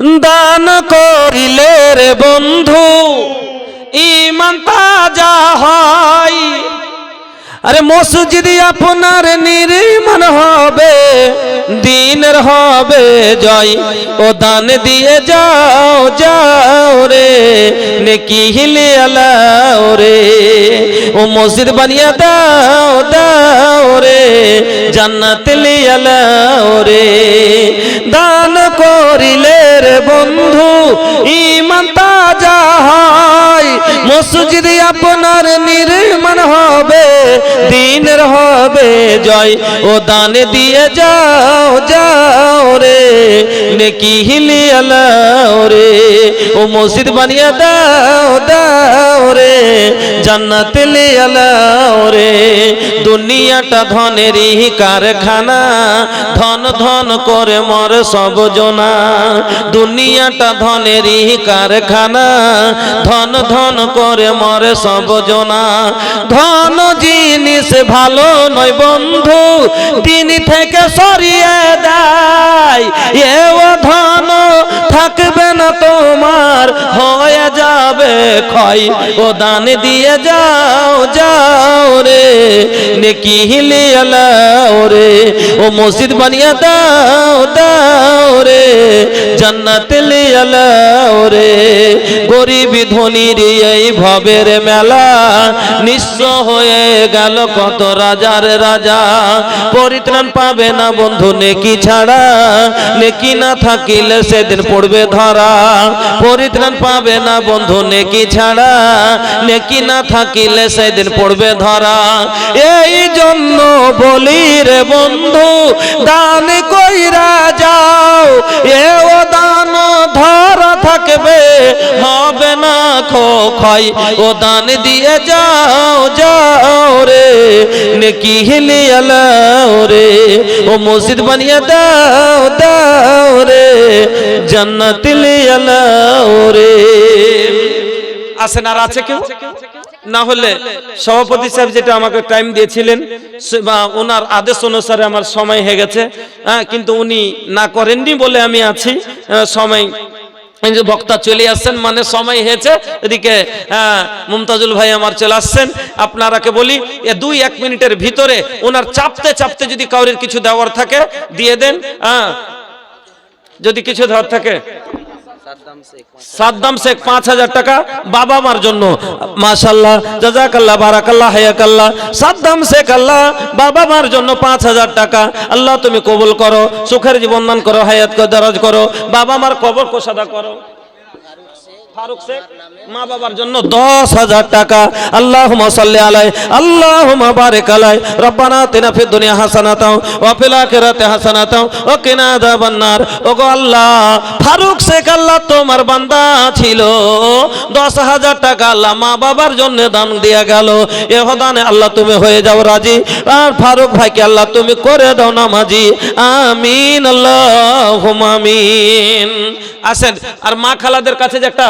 দান করিলে রে বন্ধু ইমান তাজা হয়। আরে মসজিদ আপনার নির্মাণ হবে, দিনের হবে জয়। ও দান দিয়ে যাও যাও রে, নেকি হিলে আলাও রে। ও মসজিদ বানিয়ে দাও দাও রে, জান্নাত লিয়ালাও রে। দান ইমান তাজা হয়। মসজিদ আপনার নির্মাণ হবে, দিনের হবে, জয় ও দান দিয়ে যাও যাও। নেকি হিলিয়ালাও রে ও মসজিদ বানিয়ে দাও দাও রে, জান্নাত লিয়ালাও রে দুনিয়াটা ধনেরই কারখানা, ধন ধন করে মর সব জনা। দুনিয়াটা ধনেরই কারখানা, ধন ধন করে মরে সব জনা। ধন জিনিস ভালো নয় বন্ধু তিনি থেকে সরিয়ে দেয়। এও ধন থাকবে না তোমার, হয়ে যাবে ক্ষয়। ও দান দিয়ে যাও যাও রে, নেকি হিলিয়ালাও রে। ও মসজিদ বানিয়ে দাও দাও রে, জান্নাত লিয়ালাও রে। গরিবি ধনির এই ভবের মেলা নিঃস্ব হয়ে গেল কত রাজার রাজা। পরিত্রাণ পাবে না বন্ধু, নেকি ছাড়া, নেকি না থাকিলে সেদিন পড়বে ধরা। পরিত্রাণ পাবে না বন্ধু, নেকি ছাড়া, নেকি না থাকিলে সেদিন পড়বে ধরা। এই জন্য বলি রে বন্ধু, দান কইরা যাও, এও দান ধরা থাকবে, হবে না খো ক্ষয় ও দান দিয়ে যাও যাও রে, নেকি হিলিয়ালাও রে। ও মসজিদ বানিয়ে দাও দাও রে, জান্নাত লিয়ালাও রে। আছেন আর আছে কেউ? না হলে সভাপতি সাহেব যেটা আমাকে টাইম দিয়েছিলেন বা ওনার আদেশ অনুসারে আমার সময় হয়ে গেছে। হ্যাঁ কিন্তু উনি না করেননি বলে আমি আছি। সময় এই যে বক্তা চলে আসছেন মানে সময় হয়েছে। এদিকে হ্যাঁ, মুমতাজুল ভাই আমার চলে আসছেন। আপনারাকে বলি এ দুই এক মিনিটের ভিতরে ওনার চাপতে চাপতে যদি কাউরের কিছু দেওয়ার থাকে দিয়ে দেন হ্যাঁ। যদি কিছু দেওয়ার থাকে। সাদ্দাম শেখ পাঁচ হাজার টাকা, বাবা মার জন্য। মাশাল্লাহ জাজাকাল্লাহ বারাকাল্লাহ, হায়াকাল্লাহ। সাদ্দাম শেখ আল্লাহ, বাবা মার জন্য পাঁচ হাজার টাকা। আল্লাহ তুমি কবুল করো, সুখের জীবন দান করো, হায়াত দারাজ করো। বাবা মার কবর কোষাদা করো। ফারুক শেখ মা বাবার জন্য দশ হাজার টাকা। আল্লাহ সাল্লি আলাই আল্লাহ বারেক আলাই। রব্বানা তিনা ফিদ দুনিয়া হাসানাতাও ওয়া ফিল আখিরাতি হাসানাতাও ওয়া কিনা আযাবান্নার ওগো আল্লাহ ফারুক শেখ আল্লাহ তোমার বান্দা ছিল। দশ হাজার টাকা আল্লাহ মা বাবার জন্য দান দিয়া গেল। এ হদানে আল্লাহ তুমি হয়ে যাও রাজি। আর ফারুক ভাইকে আল্লাহ তুমি করে দাও না নামাজি। আমিন আল্লাহ আমিন। আসেন আর মা খালাদের কাছে যে একটা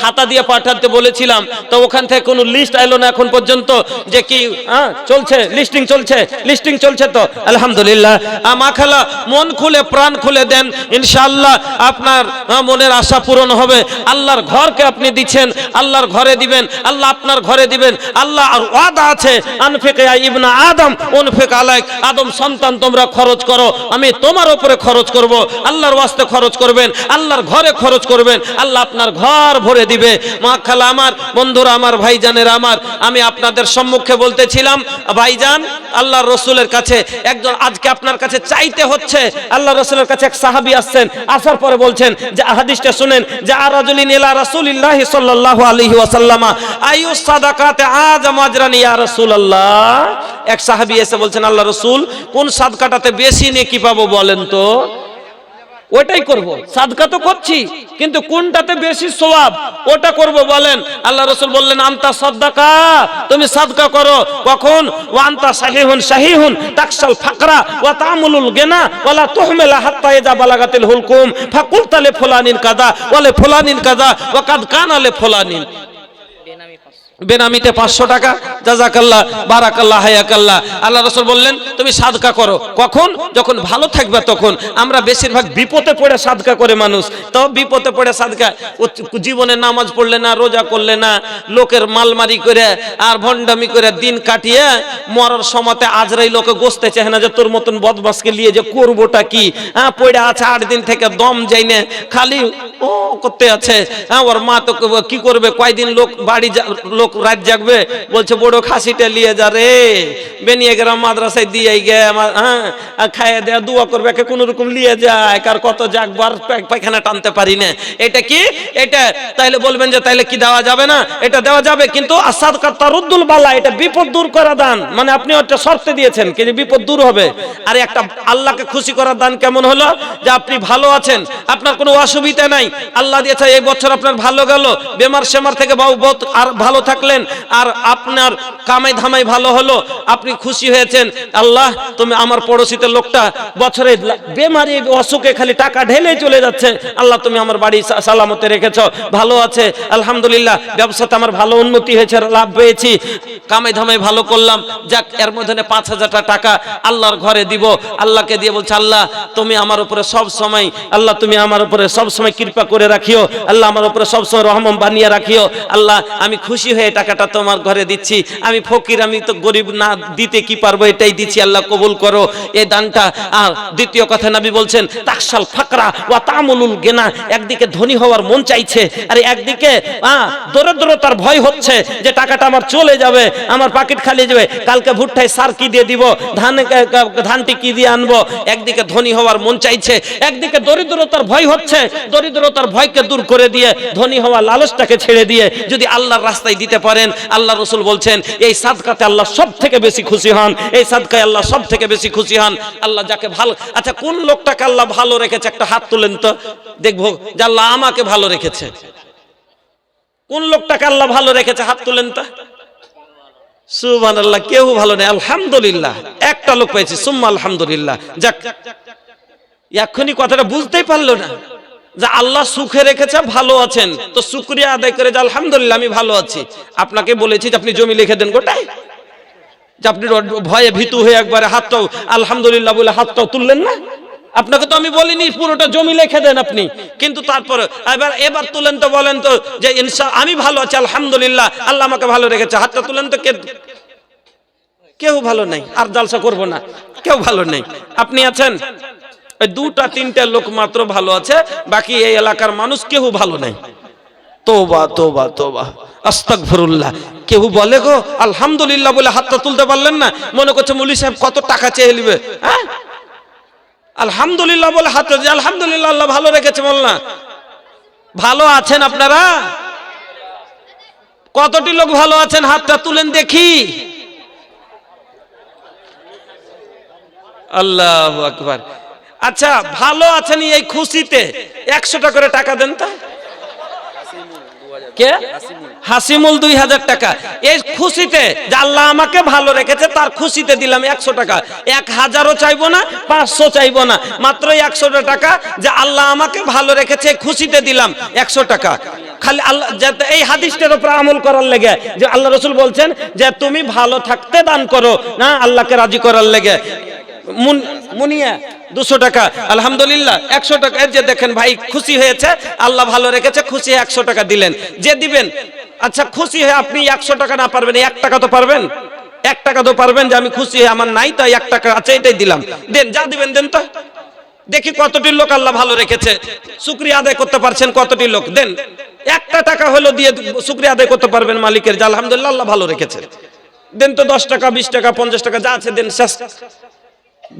খাতা দিয়ে পাঠাতে বলেছিলাম। তো ওখান থেকে কোনো লিস্ট এলো না এখন পর্যন্ত যে কি হ্যাঁ চলছে লিস্টিং চলছে লিস্টিং চলছে তো। আলহামদুলিল্লাহ। আহ, মা খালা মন খুলে প্রাণ খুলে দেন। ইনশাআল্লাহ আপনার মনের আশা পূরণ হবে। আল্লাহর ঘরকে আপনি দিচ্ছেন আল্লাহর ঘরে দিবেন আল্লাহ আপনার ঘরে দিবেন। আল্লাহ আর ওয়াদা আছে আনফিকে ইবনা আদম উনফিক আলাইক। আদম সন্তান তোমরা খরচ করো। আমি তোমার উপরে খরচ করব। আল্লাহর ওয়াস্তে খরচ করবেন আল্লাহর ঘরে খরচ করবেন। আল্লাহ আপনার ঘর ভরে দিবে। মা খালা আমার, বন্ধুরা আমার, ভাইজানের আমার, আমি আপনাদের সম্মুখে বলতেছিলাম, ভাইজান আল্লাহ রসুলের কাছে একজন আজকে আপনার কাছে চাইতে হচ্ছে আল্লাহ রসুলের কাছে এক সাহাবি আসছেন, আসার পরে বলছেন, যে হাদিসটা শুনেন, যে আরাজুলিন ইলা রাসূলিল্লাহ সাল্লাল্লাহু আলাইহি ওয়াসাল্লামা, আইয়ু সাদাকাতে আজ মাজরানি ইয়া রাসূলুল্লাহ। এক সাহাবী এসে বলছেন, আল্লাহ রসুল, কোন সাদকাটাতে বেশি নেকি পাবো বলেন তো? ওটাই করব। সাদকা তো করছি, কিন্তু কোনটাতে বেশি সওয়াব, ওটা করব বলেন। আল্লাহ রসুল বললেন, আন্তা সাদকা, তুমি সাদকা করো। কখন? ও আন্তা সাহিহুন সাহিহুন তাকসাল ফাকরা ওয়া তামুলুল গেনা ওয়ালা তুহমিলা হাত্তা ইজা বালাগাতিল হুলকুম। ফাকুল তালে ফুলানিন কাদা ওয়ালে ফুলানিন কাদা ওয়া কাদ কানালে ফুলানিন। বেনামিতে পাঁচশো টাকা, জাজাকাল্লাহ, বারাকাল্লাহ, হায়াকাল্লাহ। আল্লাহ রসুল বললেন, তুমি সাদকা করো। কখন? যখন ভালো থাকবে তখন। আমরা বেশিরভাগ বিপদে পড়ে সাদকা করে মানুষ। তো বিপদে পড়ে সাদকা। জীবনে নামাজ পড়লে না, রোজা করলে না, লোকের মালমারি করে আর ভণ্ডামি করে দিন কাটিয়ে মরার সময়তে আজরাই লোকে গোসতে চায় না যে তোর মতন বদমাসকে নিয়ে যে করবোটা কি? হ্যাঁ পড়ে আছে আট দিন থেকে দম যাই না খালি ও করতে আছে। হ্যাঁ ওর মা তো কি করবে? কয়দিন লোক বাড়ি লোক রাত জাগবে, বলছে, বড় খাসিটা নিয়ে যা রে। বেনিয়ে গেলাম মাদ্রাসায় দিয়ে গে হ্যাঁ খাইয়ে দেয়া করবে, একে নিয়ে যায়। কার কত জাগবার পায়খানা টানতে পারি না। এটা কি? এটা বলবেন যে কি দেওয়া যাবে না? এটা দেওয়া যাবে, কিন্তু আসাদ তারুদ্দুল বালা, এটা বিপদ দূর করা দান। মানে আপনি একটা শর্তে দিয়েছেন কি যে বিপদ দূর হবে। আর একটা আল্লাহকে খুশি করার দান কেমন হলো? যে আপনি ভালো আছেন, আপনার কোনো অসুবিধা নাই। আল্লাহ দিয়েছে, এই বছর আপনার ভালো গেল। বেমার সেমার থেকে বহুত আর ভালো থাকলেন আর আপনার কামাই ধামাই ভালো হলো, আপনি খুশি হয়েছেন। আল্লাহ, তুমি আমার পড়োশিতে লোকটা বছরে বেমারি অসুখে খালি টাকা ঢেলে চলে যাচ্ছে। আল্লাহ, তুমি আমার বাড়ি সালামতে রেখেছ। ভালো আছে, আলহামদুলিল্লাহ, ব্যবসাতে আমার ভালো উন্নতি হয়েছে, লাভ পেয়েছি। কামাই ধামাই ভালো করলাম। যাক, এর মধ্যে পাঁচ হাজার টাকা আল্লাহর ঘরে দিব। আল্লাহকে দিয়ে বলছে, আল্লাহ, তুমি আমার উপরে সব সময়, আল্লাহ, তুমি আমার উপরে সব সময় কৃপা করে রাখিও। আল্লাহ, আমার উপরে সব সময় রহমম বানিয়ে রাখিও। আল্লাহ, আমি খুশি হয়ে টাকাটা তোমার ঘরে দিচ্ছি। আমি ফকির, আমি তো গরিব না, দিতে কি পারব এটাই দিচ্ছি, আল্লাহ কবুল করো। এই দানটা, আর দ্বিতীয় কথা নবী বলছেন তাকসাল ফাকরা ওয়া তামুলুল গেনা। একদিকে ধনী হওয়ার মন চাইছে, আর একদিকে দরিদ্রতার ভয় হচ্ছে যে টাকাটা আমার চলে যাবে, আমার পাকেট খালি যাবে। কালকে ভুট্টায় সার কি দিয়ে দিব, ধান ধানটি কি দিয়ে আনব? একদিকে ধনী হওয়ার মন চাইছে, একদিকে দরিদ্রতার ভয় হচ্ছে। দরিদ্রতার ভয়কে দূর করে দিয়ে ধনী হওয়া লালচটাকে ছেড়ে দিয়ে যদি আল্লাহর রাস্তায় দিতে পারেন। আল্লাহ রসুল বলছেন, এই সাদকাতে আল্লাহ সব থেকে বেশি খুশি হন। এই সাদকায় আল্লাহ সব থেকে বেশি খুশি হন। আল্লাহ যাকে ভালো আচ্ছা কোন লোকটাকে আল্লাহ ভালো রেখেছে? একটা হাত তুলেন তো। দেখব যে আল্লাহ আমাকে ভালো রেখেছে। কোন লোকটাকে আল্লাহ ভালো রেখেছে? হাত তুলেন তো। সুবান আল্লাহ কেউ ভালো নেই। আলহামদুলিল্লাহ, একটা লোক পেয়েছি। সুম্মা আলহামদুলিল্লাহ। যাক, এক্ষুনি কথাটা বুঝতেই পারল না। যে আল্লাহ সুখে রেখেছে, ভালো আছেন। তো শুক্রিয়া আদায় করে যে আলহামদুলিল্লাহ, আমি ভালো আছি। আপনাকে বলেছি যে আপনি জমি লিখে দেন গোটাই। যে আপনি ভয়ে ভীতু হয়ে একবারে হাতটাও আলহামদুলিল্লাহ বলে হাতটাও তুললেন না। আপনাকে তো আমি বলিনি, পুরোটা জমি লিখে দেন আপনি। কিন্তু তারপরে, এবার এবার তুলেন তো, বলেন তো, যে ইনশা আমি ভালো আছি, আলহামদুলিল্লাহ, আল্লাহ আমাকে ভালো রেখেছে। হাতটা তুলেন তো, কে কেউ ভালো নেই, আর জালসা করব না, কেউ ভালো নেই। আপনি আছেন? ওই দুটা, তিনটা লোক মাত্র ভালো আছে, বাকি এই এলাকার মানুষ কেউ ভালো নাই। তোবা তোবা তোবা আস্তাগফিরুল্লাহ। কেউ বলে গো, আলহামদুলিল্লাহ বলে হাতটা তুলতে পারলেন না। মনে করছে মুলি সাহেব কত টাকা চেয়ে নিবে হ্যাঁ? আলহামদুলিল্লাহ বলে হাত আলহামদুলিল্লাহ, আল্লাহ ভালো রেখেছে বল না ভালো আছেন আপনারা? কতটি লোক ভালো আছেন? হাতটা তুলেন দেখি। আল্লাহ আকবার। আচ্ছা ভালো আছেন এই খুশিতে? একশো টাকা করে টাকা দেন তো। কে? হাসিমুল দুই হাজার টাকা। এই খুশিতে, যে আল্লাহ আমাকে ভালো রেখেছে, তার খুশিতে দিলাম একশো টাকা। এক হাজারও চাইব না, পাঁচশো চাইব না। মাত্র একশো টাকা, যে আল্লাহ আমাকে ভালো রেখেছে খুশিতে দিলাম একশো টাকা। খালি আল্লাহ এই হাদিসটার উপর আমল করার লেগে, যে আল্লাহ রসুল বলছেন, যে তুমি ভালো থাকতে দান করো, না আল্লাহকে রাজি করার লেগে। মুনিয়া, দুশো টাকা। আলহামদুলিল্লাহ, একশো টাকা। এই যে দেখেন ভাই, খুশি হয়েছে। আল্লাহ ভালো রেখেছে, খুশি একশো টাকা দিলেন। যে দিবেন আচ্ছা খুশি হয়ে আপনি একশো টাকা না পারবেন, এক টাকা তো পারবেন? এক টাকা তো পারবেন যে আমি খুশি হয়ে, আমার নাই তাই এক টাকা আছে, এটাই দিলাম। দেন, যা দিবেন, দেন তো। দেখি কতটি লোক আল্লাহ ভালো রেখেছে। শুক্রিয়া আদায় করতে পারছেন কতটি লোক? দেন, একটা টাকা হলো দিয়ে শুক্রিয়া আদায় করতে পারবেন মালিকের, যে আলহামদুলিল্লাহ আল্লাহ ভালো রেখেছে। দেন তো দশ টাকা, বিশ টাকা, পঞ্চাশ টাকা, যা আছে, দেন, শেষ।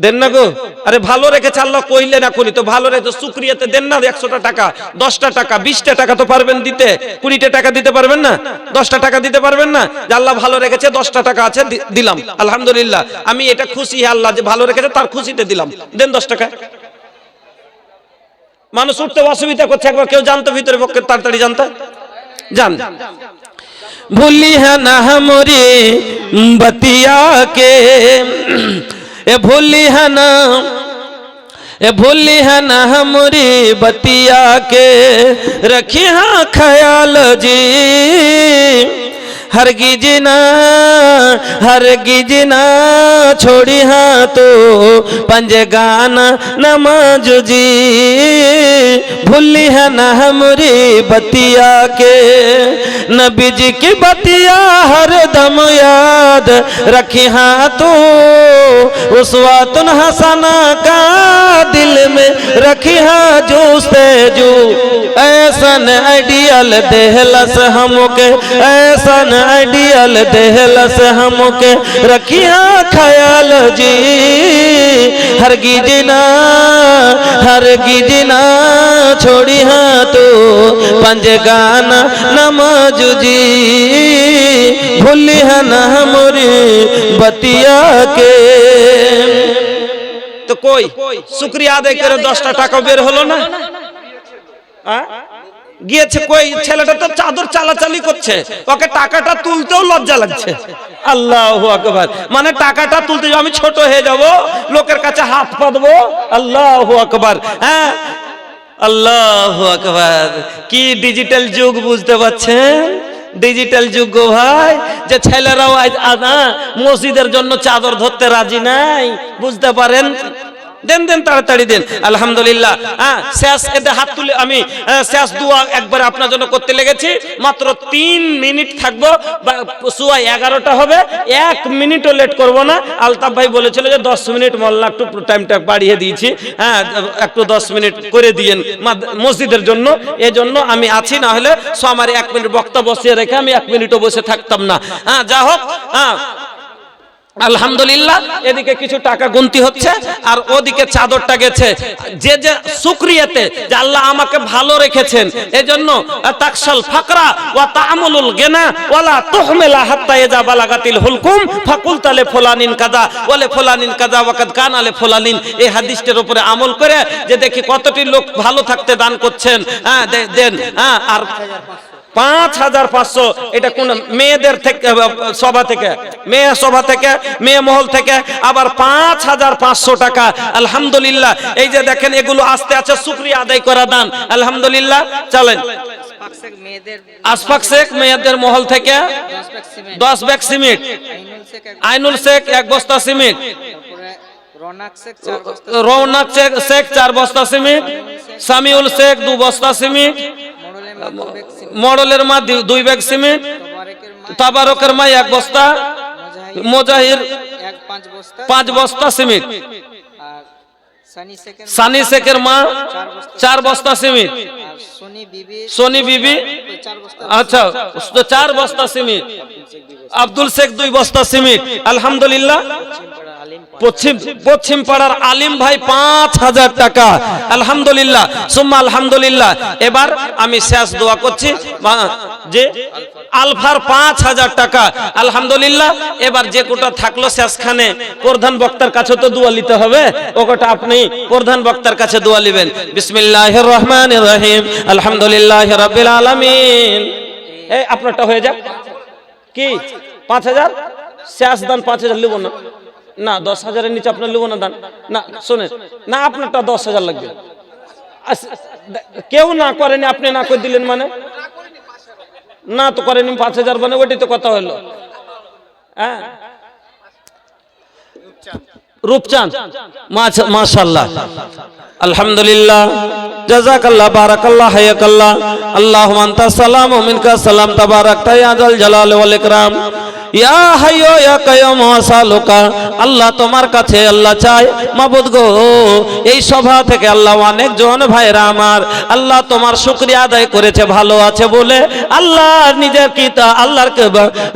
দেন না গো। আরে ভালো রেখেছে আল্লাহ, কইলে না করি। তো ভালো রেখে সুক্রিয়াতে দেন না একশোটা টাকা, দশটা টাকা, বিশটা টাকা তো পারবেন দিতে। কুড়িটা টাকা দিতে পারবেন না? দশটা টাকা দিতে পারবেন না? যে আল্লাহ ভালো রেখেছে, দশটা টাকা আছে দিলাম। আলহামদুলিল্লাহ। আমি এটা খুশি আল্লাহ, যে ভালো রেখেছে, তার খুশিতে দিলাম। দেন দশ টাকা। মানুষ উঠতে অসুবিধা করছে, একবার কেউ জানতো ভিতরে পক্ষে তাড়াতাড়ি জানতো? জান ভুলিহা না মরে বতিয়া কে ए भूली है ना, ए भूली है ना हमरी बतिया के रखी हाँ ख्याल जी। हरगिज ना हरगिज ना, छोड़ी हाँ तो पंज गाना नमाज़ जी। भूली है ना हमरी बतिया के, नबी जी की बतिया हर दम याद रखी हाँ तो। उस वातुन हसना का दिल में रखी हाँ जो से जो। ऐसन आइडियल देहलस हमके, ऐसन आइडियल देहलस हमके रखी हाँ ख्याल जी हर गिजना हर गिजना छोड़ी हाँ तो पंज गाना नमाज जी भूली है ना हमारी बतिया के তো কই শুক্রিয়া আদায় করে দশটা টাকা বের হলো না আ? গিয়েছে কই? ছেলেটা তো চাদর চালাচালি করছে। ওকে টাকাটা তুলতেও লজ্জা লাগছে। আল্লাহ আকবার। মানে টাকাটা তুলতে আমি ছোট হয়ে যাব, লোকের কাছে হাত পা পাতবো। আল্লাহ আকবার। হ্যাঁ? আল্লাহ আকবার। কি ডিজিটাল যুগ বুঝতে পারছেন? ডিজিটাল যুগ গো ভাই। যে ছেলেরাও আজ আদা মসজিদের জন্য চাদর ধরতে রাজি নাই। বুঝতে পারেন? দেন দেন তাড়াতাড়ি দেন। আলহামদুলিল্লাহ। হ্যাঁ শেষ এতে হাত তুলে আমি আহ, শেষ দুয়া একবার আপনার জন্য করতে লেগেছি। মাত্র তিন মিনিট থাকব সুয়া এগারোটা হবে এক মিনিটও লেট করব না। আলতাফ ভাই বলেছিল যে দশ মিনিট মোল্লা একটু টাইমটা বাড়িয়ে দিয়েছি। হ্যাঁ একটু দশ মিনিট করে দিয়েন মসজিদের জন্য। এজন্য আমি আছি না হলে সো আমার এক মিনিট বক্তা বসিয়ে রেখে আমি এক মিনিটও বসে থাকতাম না। হ্যাঁ যা হোক হ্যাঁ আলহামদুলিল্লাহ, এদিকে কিছু টাকা গুনতি হচ্ছে আর ওদিকে চাদরটা গেছে। যে যে শুক্রিয়াতে যে আল্লাহ আমাকে ভালো রেখেছেন, এজন্য তাকসাল ফাকরা ওয়া তা'মুলুল গিনা ওয়ালা তুহমিলা হাত্তা ইজা বালাগাতিল হুলকুম ফাকুল তালে ফুলানিন কাদা ওয়ালে ফুলানিন কাদা ওয়াকাদ কান আলে ফুলানিন। এই হাদিসটার উপরে আমল করে যে দেখি কতটি লোক ভালো থাকতে দান করছেন হ্যাঁ দেন হ্যাঁ আর পাঁচ হাজার পাঁচশো, এটা কোন মেয়েদের থেকে, সভা থেকে, মেয়ে সভা থেকে, মেয়ে মহল থেকে, আবার পাঁচ হাজার পাঁচশো টাকা। আলহামদুলিল্লাহ, এই যে দেখেন এগুলো আস্তে আস্তে শুক্রিয়া আদায় করা দান। আলহামদুলিল্লাহ, চলেন। আশফাক শেখ মেয়েদের মহল থেকে দশ ব্যাগ সিমেন্ট, আইনুল শেখ এক বস্তা সিমেন্ট রৌনক শেখ চার বস্তা সিমেন্ট, সামিউল শেখ দু বস্তা সিমেন্ট মডেলের মা দুই ব্যাগ সিমেন্ট তাবারকের মা এক বস্তা, মোজাহির পাঁচ বস্তা সিমেন্ট সানি শেখের মা চার বস্তা সিমেন্ট সোনি বিবি আচ্ছা চার বস্তা সিমেন্ট আব্দুল শেখ দুই বস্তা সিমেন্ট আলহামদুলিল্লাহ। পশ্চিম পশ্চিম পাড়ার আলিম ভাই পাঁচ হাজার টাকা। আলহামদুলিল্লাহ। সুম্মা আলহামদুলিল্লাহ। এবার আমি শেষ দোয়া করছি। যে আলফার পাঁচ হাজার টাকা। আলহামদুলিল্লাহ। এবার যে কোটা থাকল শেষখানে প্রধান বক্তার কাছে তো দোয়া নিতে হবে। ওটা আপনি প্রধান বক্তার কাছে দোয়া নিবেন। বিসমিল্লাহ রহমান রহিম। আলহামদুলিল্লাহ রাব্বিল আলামিন। এই আপনারটা হয়ে যাক। কি? পাঁচ হাজার? শেষ দান পাঁচ হাজার লিব না। না, দশ হাজারের নিচে আপনার লিব না দান। না, শোনেন, না, আপনারটা দশ হাজার লাগবে। কেউ না করেনি, আপনি না করে দিলেন মানে? না তো করেনি, পাঁচ হাজার মানে ওইটাই তো কথা হলো। হ্যাঁ? রূপচাঁদ মাশাল্লাহ আলহামদুলিল্লাহ। জাজাকাল্লাহ, বারাকাল্লাহ, হায়াকাল্লাহ। আল্লাহু আনতা সালাম ওয়া মিনকা, সালাম তাবারাকতা ইয়া জাল জালাল ওয়াল ইকরাম। ইয়া হাইয়ু, ইয়া কাইয়ুম ওয়াসালুকা আল্লাহ তোমার কাছে আল্লাহ চাই মাবুদ গো। এই সভা থেকে আল্লাহ অনেক জন ভাইরা আমার, আল্লাহ তোমার শুকরিয়া আদায় করেছে, ভালো আছে বলে আল্লাহ নিজের কিতা আল্লাহর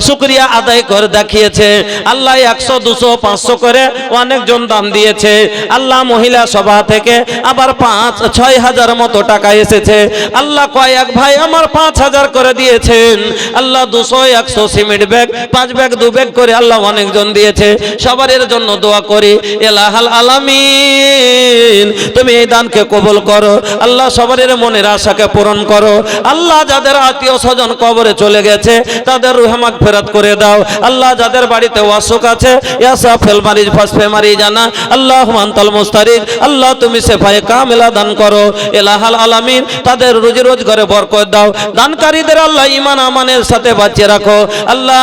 শুকরিয়া আদায় করে দেখিয়েছে। আল্লাহ একশো, দুশো, পাঁচশো করে অনেকজন দান দিয়েছে। আল্লাহ মহিলা সভা থেকে আবার পাঁচ, ছয় হাজার মতো টাকা এসেছে। আল্লাহ কয়েক ভাই আমার পাঁচ হাজার করে দিয়েছেন। আল্লাহ দুশো, একশো সিমেন্ট ব্যাগ, পাঁচ পাঁচ ব্যাগ দু ব্যাগ করে আল্লাহ অনেকজন দিয়েছে। সবার এর জন্য দোয়া করি, এলাহাল আলামিন, তুমি এই দানকে কবুল করো, আল্লাহ সবার এর মনের আশাকে পূরণ করো। আল্লাহ যাদের আত্মীয় স্বজন কবরে চলে গেছে, তাদের রুহামাক ফেরত করে দাও। আল্লাহ যাদের বাড়িতে অসুখ আছে, ইয়াসা ফেল মারিজ, ফাসফে মারি জানা আল্লাহ মান্তাল মুস্তারিক আল্লাহ তুমি সেফায়ে কামেলা দান করো। এলাহাল আলামিন, তাদের রুজি রোজগারে বরকত দাও। দানকারীদের আল্লাহ ইমান আমানের সাথে বাঁচিয়ে রাখো। আল্লাহ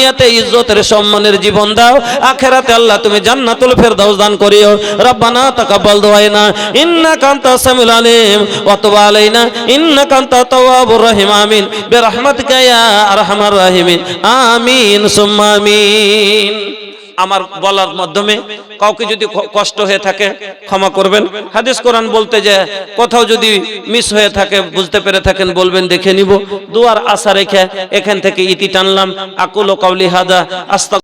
দুনিয়াতে ইজ্জতের সম্মানের জীবন দাও, আখেরাতে আল্লাহ তুমি জান্নাতুল ফেরদাউস দান করিও। রব্বানা তাকাব্বাল দুআইনা, ইন্নাকা আনতা সামিউল আলিম, ওয়া তুব আলাইনা, ইন্নাকা আনতা তাওয়াবুর রহিম, আমিন। বিরহমাতিকা ইয়া আরহামার রাহিমিন, আমিন সুম্মা আমিন। আমার বলার মাধ্যমে কাউকে যদি কষ্ট হয়ে থাকে, ক্ষমা করবেন। হাদিস কোরআন বলতে যে, কোথাও যদি মিস হয়ে থাকে, বুঝতে পেরে থাকেন, বলবেন, দেখে নিব। দুয়ার আশা রেখে এখান থেকে ইতি টানলাম। আকুল কাউলি হাদা, আস্তা